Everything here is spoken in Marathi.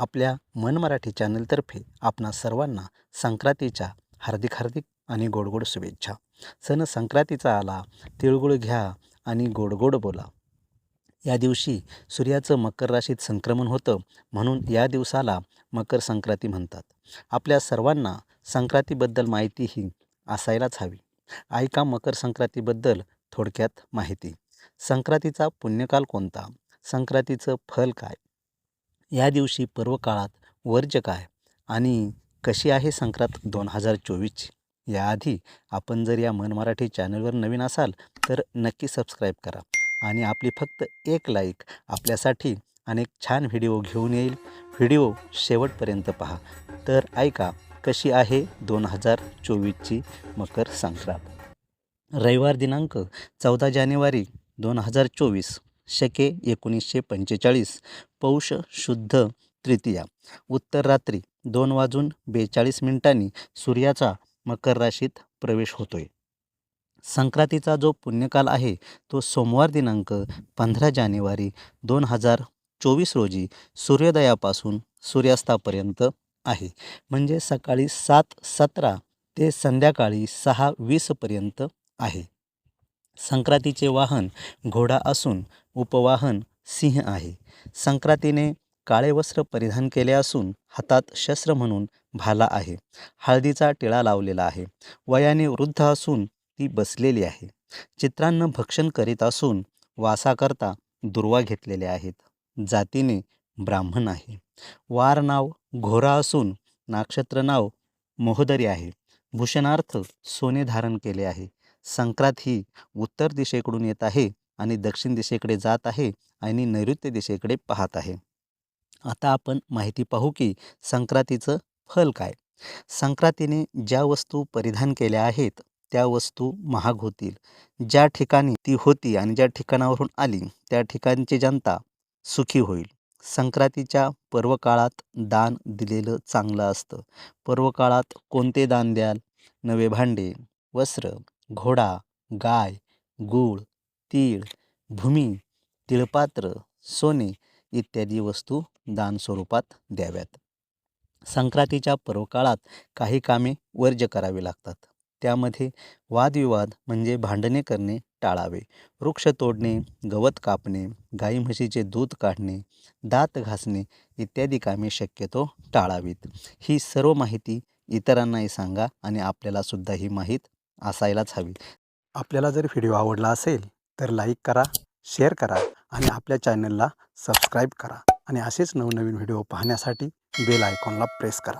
आपल्या मन मराठी चॅनलतर्फे आपणा सर्वांना संक्रांतीच्या हार्दिक हार्दिक आणि गोडगोड शुभेच्छा. सण संक्रांतीचा आला तिळगुळ घ्या आणि गोडगोड बोला. या दिवशी सूर्याचं मकर राशीत संक्रमण होतं म्हणून या दिवसाला मकर संक्रांती म्हणतात. आपल्या सर्वांना संक्रांतीबद्दल माहिती ही असायलाच हवी. ऐका मकर संक्रांतीबद्दल थोडक्यात माहिती. संक्रांतीचा पुण्यकाल कोणता? संक्रांतीचं फल काय? या दिवशी पर्वकाळात वर्ज्य काय आणि कशी आहे संक्रांत दोन हजार चोवीसची? याआधी आपण जर या मन मराठी चॅनलवर नवीन असाल तर नक्की सबस्क्राईब करा आणि आपली फक्त एक लाईक आपल्यासाठी अनेक छान व्हिडिओ घेऊन येईल. व्हिडिओ शेवटपर्यंत पहा. तर ऐका कशी आहे दोन हजार चोवीसची मकर संक्रांत? रविवार दिनांक चौदा जानेवारी दोन हजार चोवीस. शके एकोणीसशे पंचेचाळीस. पौष शुद्ध तृतीया. उत्तर रात्री दोन वाजून बेचाळीस मिनिटांनी सूर्याचा मकर राशीत प्रवेश होतोय. संक्रांतीचा जो पुण्यकाल आहे तो सोमवार दिनांक पंधरा जानेवारी दोन हजार चोवीस रोजी सूर्योदयापासून सूर्यास्तापर्यंत आहे. म्हणजे सकाळी सात सतरा ते संध्याकाळी सहा वीसपर्यंत आहे. संक्रांतीचे वाहन घोडा असून उपवाहन सिंह आहे. संक्रांतीने काळे वस्त्र परिधान केले असून हातात शस्त्र म्हणून भाला आहे. हळदीचा टिळा लावलेला आहे. वयाने वृद्ध असून ती बसलेली आहे. चित्रांना भक्षण करीत असून वासाकरता दुर्वा घेतलेले आहेत. जातीने ब्राह्मण आहे. वार नाव घोरा असून नाक्षत्र नाव मोहदरी आहे. भूषणार्थ सोने धारण केले आहे. संक्रांत ही उत्तर दिशेकडून येत आहे आणि दक्षिण दिशेकडे जात आहे आणि नैऋत्य दिशेकडे पाहत आहे. आता आपण माहिती पाहू की संक्रांतीचं फल काय? संक्रांतीने ज्या वस्तू परिधान केल्या आहेत त्या वस्तू महाग होतील. ज्या ठिकाणी ती होती आणि ज्या ठिकाणावरून आली त्या ठिकाणची जनता सुखी होईल. संक्रांतीच्या पर्वकाळात दान दिलेलं चांगलं असतं. पर्वकाळात कोणते दान द्याल? नवे भांडे वस्त्र घोडा गाय गूळ तीळ भूमी तिळपात्र सोने इत्यादी वस्तू दान स्वरूपात द्याव्यात. संक्रांतीच्या पर्वकाळात काही कामे वर्ज्य करावी लागतात. त्यामध्ये वादविवाद म्हणजे भांडणे करणे टाळावे. वृक्ष तोडणे गवत कापणे गाई म्हशीचे दूध काढणे दात घासणे इत्यादी कामे शक्यतो टाळावीत. ही सर्व माहिती इतरांनाही सांगा आणि आपल्यालासुद्धा ही माहीत असायलाच हवी. आपल्याला जर व्हिडिओ आवडला असेल तर लाईक करा शेअर करा आणि आपल्या चॅनलला सबस्क्राईब करा आणि असेच नवनवीन व्हिडिओ पाहण्यासाठी बेल आयकॉनला प्रेस करा.